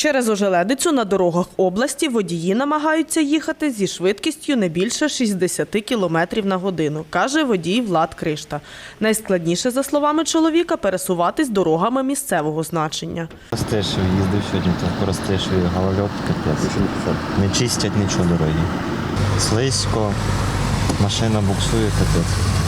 Через ожеледицю на дорогах області водії намагаються їхати зі швидкістю не більше 60 км на годину, каже водій Влад Кришта. Найскладніше, за словами чоловіка, пересуватись дорогами місцевого значення. Простешив, їздив сьогодні, то простешив, голольот. Не чистять нічого дороги. Слизько, машина буксує капець.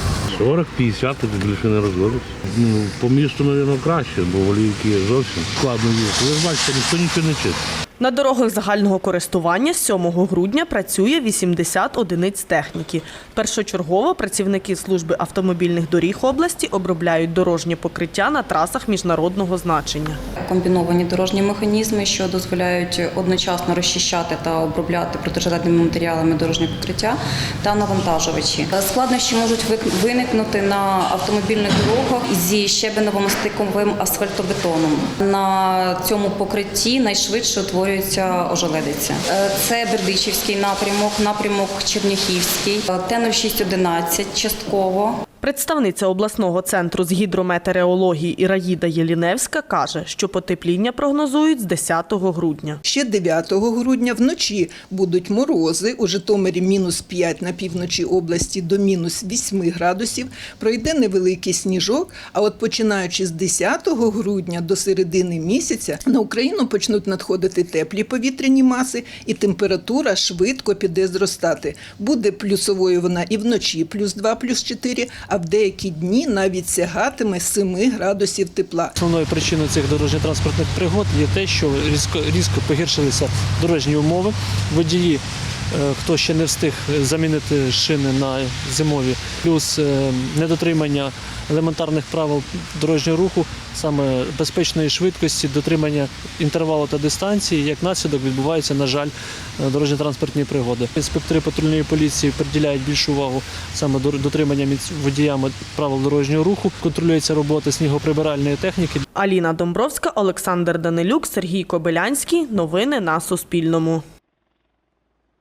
40-50 тобі більше не розводить. Ну, по місту, мабуть, краще, бо олівки зовсім складно їсти. Ви ж бачите, ніхто нічого не чистить. На дорогах загального користування з 7 грудня працює 80 одиниць техніки. Першочергово працівники служби автомобільних доріг області обробляють дорожнє покриття на трасах міжнародного значення. комбіновані дорожні механізми, що дозволяють одночасно розчищати та обробляти протижеледними матеріалами дорожнє покриття та навантажувачі. Складнощі можуть виникнути на автомобільних дорогах зі щебеновим стиковим асфальтобетоном. На цьому покритті найшвидше утворюється ожеледиця. Е, Це Бердичівський напрямок, напрямок Черняхівський, е, Т-0611 частково. Представниця обласного центру з гідрометеорології Іраїда Єліневська каже, що потепління прогнозують з 10 грудня. Ще 9 грудня вночі будуть морози. У Житомирі мінус 5 на півночі області до мінус 8 градусів. Пройде невеликий сніжок. А от починаючи з 10 грудня до середини місяця на Україну почнуть надходити теплі повітряні маси, і температура швидко піде зростати. Буде плюсовою вона і вночі, плюс 2, плюс 4, а в деякі дні навіть сягатиме 7 градусів тепла. Основною причиною цих дорожньо-транспортних пригод є те, що різко, різко погіршилися дорожні умови. Водії, хто ще не встиг замінити шини на зимові, плюс е, недотримання елементарних правил дорожнього руху, саме безпечної швидкості, дотримання інтервалу та дистанції, як наслідок відбуваються, на жаль, е, дорожньо-транспортні пригоди. Інспектори патрульної поліції приділяють більшу увагу саме до дотримання водіями правил дорожнього руху. Контролюється робота снігоприбиральної техніки. Аліна Домбровська, Олександр Данилюк, Сергій Кобилянський. Новини на Суспільному.